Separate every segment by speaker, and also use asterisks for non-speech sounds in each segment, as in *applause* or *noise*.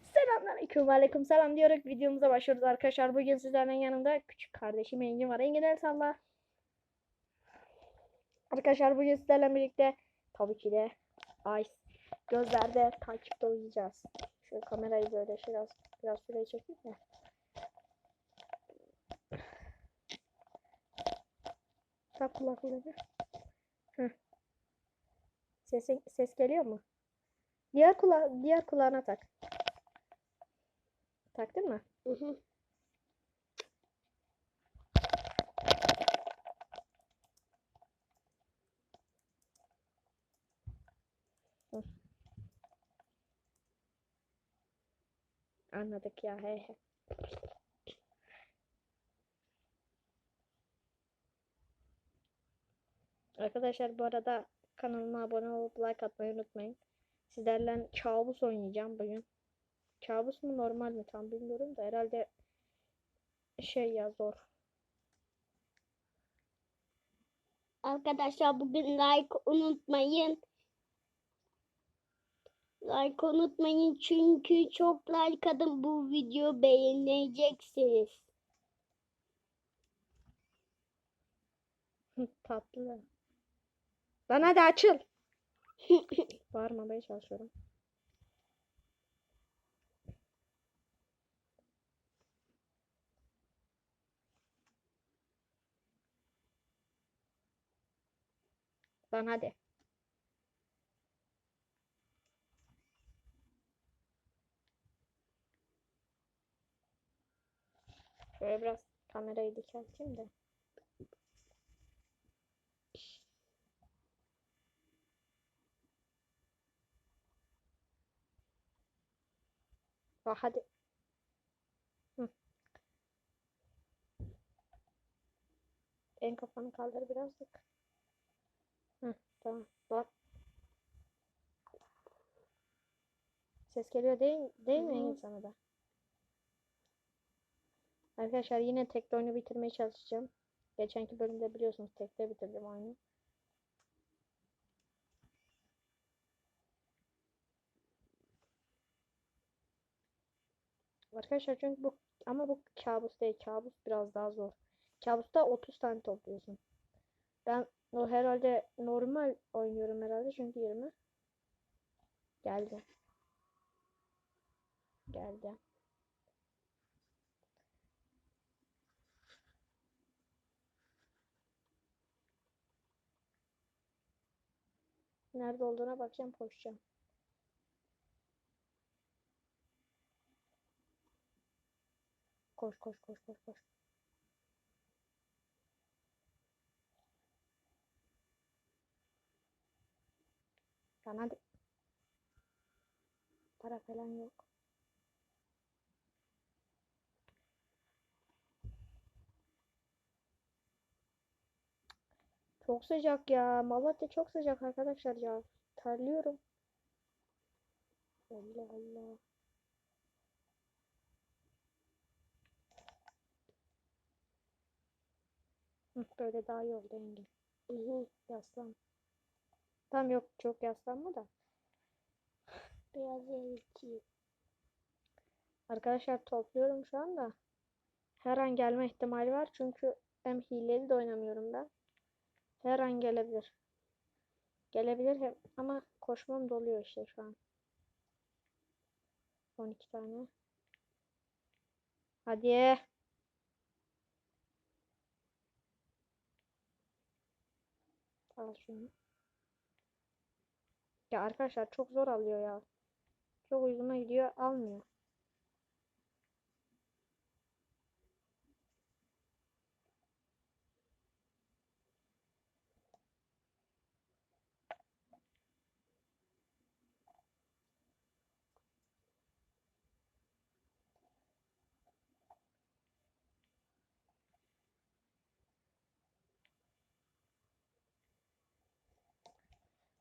Speaker 1: Selamünaleyküm. Aleyküm selam diyerek videomuza başlıyoruz arkadaşlar. Bugün sizlerle yanımda küçük kardeşim Engin var. Engin el salla. Arkadaşlar bugün sizlerle birlikte tabii ki de Ice gözlerde takipte oynayacağız. Şu kamerayı böyle biraz biraz süre çekeyim de. Tak kulaklığı. Heh. Ses, ses geliyor mu? Diğer kula diğer kulağına tak. Taktın mı?
Speaker 2: Hı hı.
Speaker 1: Anladık ya he he. Arkadaşlar bu arada kanalıma abone olup like atmayı unutmayın. Sizlerle kabus oynayacağım bugün. Kabus mu normal mi tam bilmiyorum da herhalde şey ya zor.
Speaker 2: Arkadaşlar bugün like unutmayın. Like unutmayın çünkü çok like atın bu video beğeneceksiniz.
Speaker 1: Tatlı. Lan hadi açıl. *laughs* Bağırmamaya çalışıyorum. Lan hadi. Şöyle biraz kamerayı dikelteyim de. Bak hadi. Hı. En kafanı kaldır birazcık. Tamam. Bak. Ses geliyor değil, değil mi
Speaker 2: Hı.
Speaker 1: Engin sana da? Arkadaşlar yine tekli oyunu bitirmeye çalışacağım. Geçenki bölümde biliyorsunuz tekte bitirdim oyunu. Arkadaşlar çünkü bu ama bu kabus değil. Kabus biraz daha zor. Kabusta 30 tane topluyorsun. Ben o herhalde normal oynuyorum herhalde çünkü 20 geldi. Geldi. Nerede olduğuna bakacağım, koşacağım. Koş koş koş koş koş. Lan hadi. Para falan yok. Çok sıcak ya. Malatya çok sıcak arkadaşlar ya. Terliyorum. Allah Allah. Böyle daha iyi oldu Engin.
Speaker 2: Hı.
Speaker 1: Yaslan. Tam yok çok yaslanma da.
Speaker 2: Biraz yenici.
Speaker 1: Arkadaşlar topluyorum şu anda. Her an gelme ihtimali var çünkü hem hileli de oynamıyorum ben. Her an gelebilir. Gelebilir hem ama koşmam doluyor işte şu an. 12 tane. Hadi. Al şunu. Ya arkadaşlar çok zor alıyor ya. Çok uzuna gidiyor almıyor.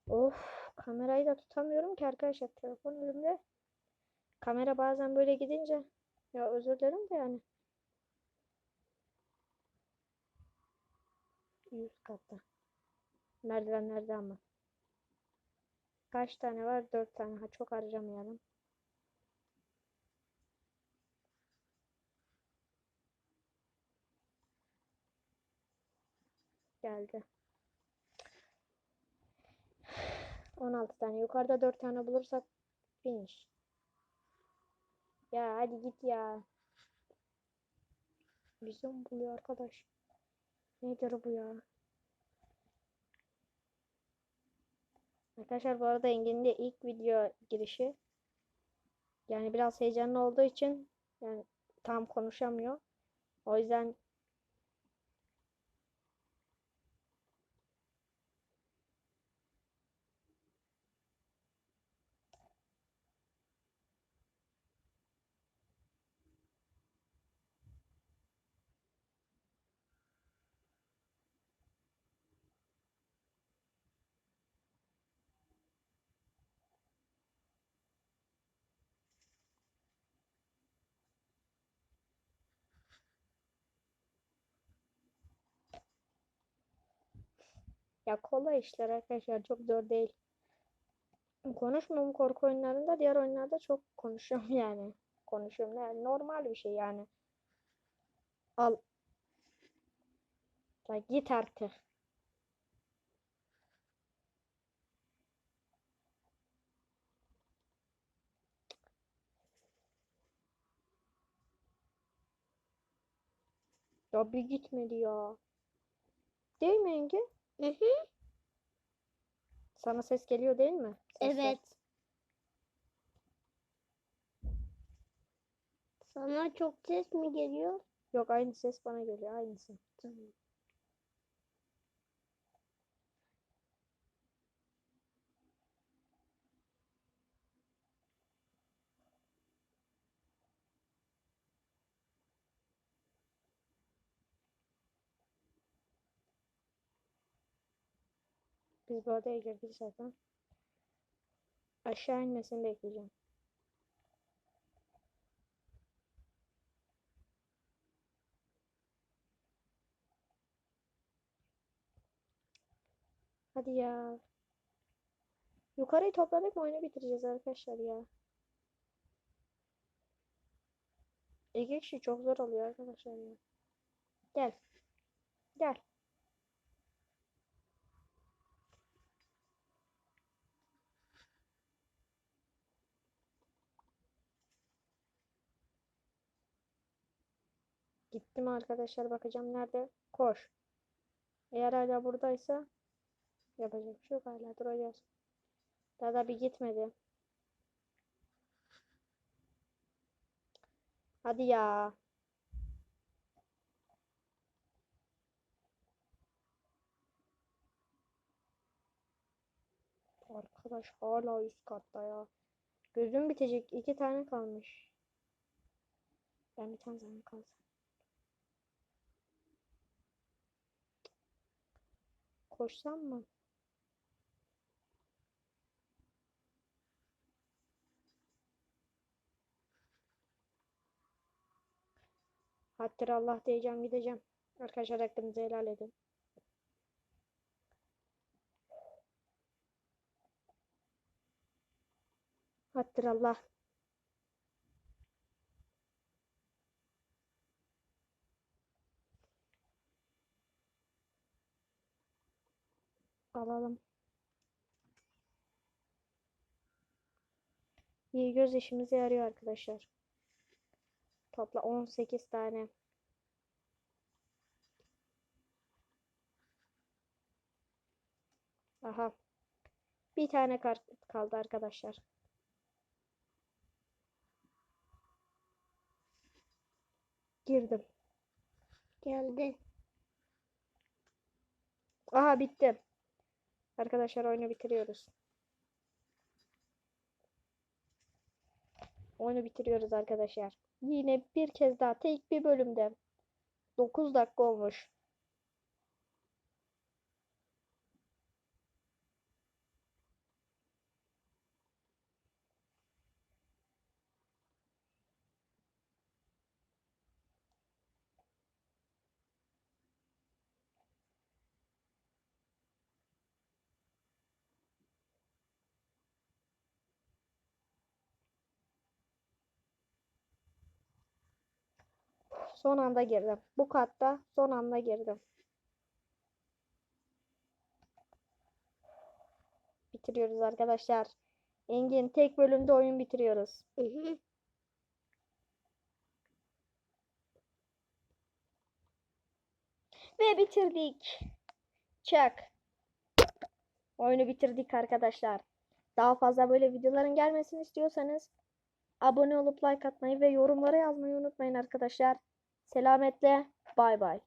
Speaker 1: Of Kamerayı da tutamıyorum ki arkadaşlar telefon elimde. Kamera bazen böyle gidince ya özür dilerim de yani. Yüz katta. Merdivenlerde ama. Kaç tane var? Dört tane. Ha, çok harcamayalım. Geldi. 16 tane. Yukarıda 4 tane bulursak finish. Ya hadi git ya. Vizyon buluyor arkadaş. Nedir bu ya? Arkadaşlar bu arada Engin'in de ilk video girişi. Yani biraz heyecanlı olduğu için yani tam konuşamıyor. O yüzden ya kolay işler arkadaşlar çok zor değil. Konuşmuyorum korku oyunlarında diğer oyunlarda çok konuşuyorum *laughs* yani. Konuşuyorum yani normal bir şey yani. Al. Ya git artık. Ya bir gitmedi ya. Değil mi Engin?
Speaker 2: Hı hı.
Speaker 1: Sana ses geliyor değil mi? Sesler.
Speaker 2: Evet. Sana çok ses mi geliyor?
Speaker 1: Yok aynı ses bana geliyor aynısı.
Speaker 2: Tamam.
Speaker 1: Biz bu odaya girdik zaten. Aşağı inmesini bekleyeceğim. Hadi ya. Yukarıyı topladık mı oyunu bitireceğiz arkadaşlar ya. İki kişi çok zor oluyor arkadaşlar ya. Gel. Gel. Gittim arkadaşlar bakacağım nerede? Koş. Eğer hala buradaysa yapacak bir şey yok hala duracağız. Daha da bir gitmedi. Hadi ya. Arkadaş hala üst katta ya. Gözüm bitecek. iki tane kalmış. Ben bir tane zaman Koşsam mı? Hattir Allah diyeceğim gideceğim. Arkadaşlar hakkınızı helal edin. Hattir Allah. Alalım. İyi göz işimize yarıyor arkadaşlar. Topla 18 tane. Aha. Bir tane kart kaldı arkadaşlar. Girdim.
Speaker 2: Geldi.
Speaker 1: Aha bitti. Arkadaşlar oyunu bitiriyoruz. Oyunu bitiriyoruz arkadaşlar. Yine bir kez daha tek bir bölümde. 9 dakika olmuş. Son anda girdim. Bu katta son anda girdim. Bitiriyoruz arkadaşlar. Engin tek bölümde oyun bitiriyoruz. Ve bitirdik. Çak. Oyunu bitirdik arkadaşlar. Daha fazla böyle videoların gelmesini istiyorsanız abone olup like atmayı ve yorumlara yazmayı unutmayın arkadaşlar. Selametle. Bay bay.